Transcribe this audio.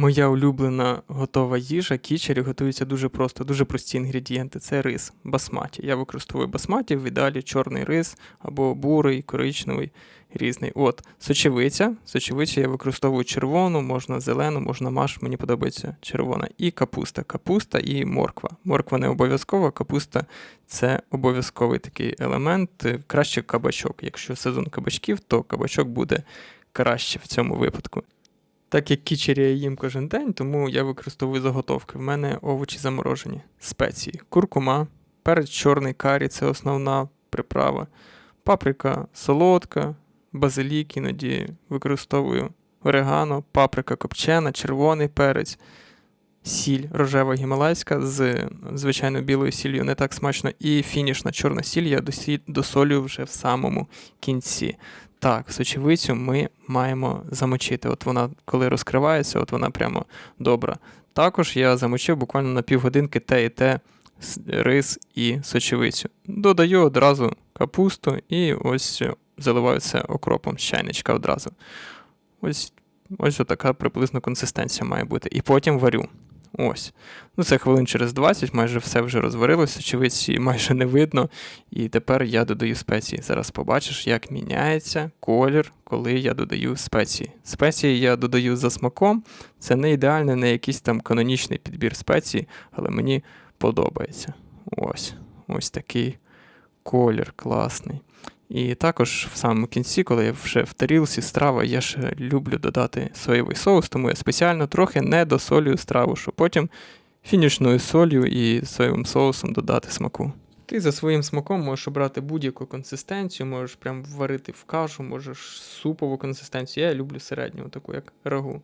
Моя улюблена готова їжа кічері готується дуже просто, дуже прості інгредієнти. Це рис басматі. Я використовую басматі, в ідеалі чорний рис або бурий, коричневий, різний. От, сочевиця. Сочевицю я використовую червону, можна зелену, можна маш, мені подобається червона. І капуста. Капуста і морква. Морква не обов'язкова, капуста це обов'язковий такий елемент. Краще кабачок. Якщо сезон кабачків, то кабачок буде краще в цьому випадку. Так як кічері я їм кожен день, тому я використовую заготовки. В мене овочі заморожені, спеції, куркума, перець чорний карі це основна приправа, паприка солодка, базилік іноді використовую орегано, паприка копчена, червоний перець, сіль рожева гімалайська з звичайно білою сіллю не так смачно, і фінішна чорна сіль я досолюю вже в самому кінці. Так, сочевицю ми маємо замочити. От вона, коли розкривається, от вона прямо добра. Також я замочив буквально на півгодинки те і те рис і сочевицю. Додаю одразу капусту і ось заливаю це окропом з чайничка одразу. Ось, ось така приблизно консистенція має бути. І потім варю. Ось. Ну, це хвилин через 20, майже все вже розварилося, сочевиці майже не видно. І тепер я додаю спеції. Зараз побачиш, як міняється колір, коли я додаю спеції. Спеції я додаю за смаком. Це не ідеальний, не якийсь там канонічний підбір спецій, але мені подобається. Ось. Ось такий колір класний. І також в самому кінці, коли я вже в тарілці страва, я ще люблю додати соєвий соус, тому я спеціально трохи не досолюю страву, щоб потім фінішною солью і соєвим соусом додати смаку. Ти за своїм смаком можеш обрати будь-яку консистенцію, можеш прям варити в кашу, можеш супову консистенцію. Я люблю середню, таку як рагу.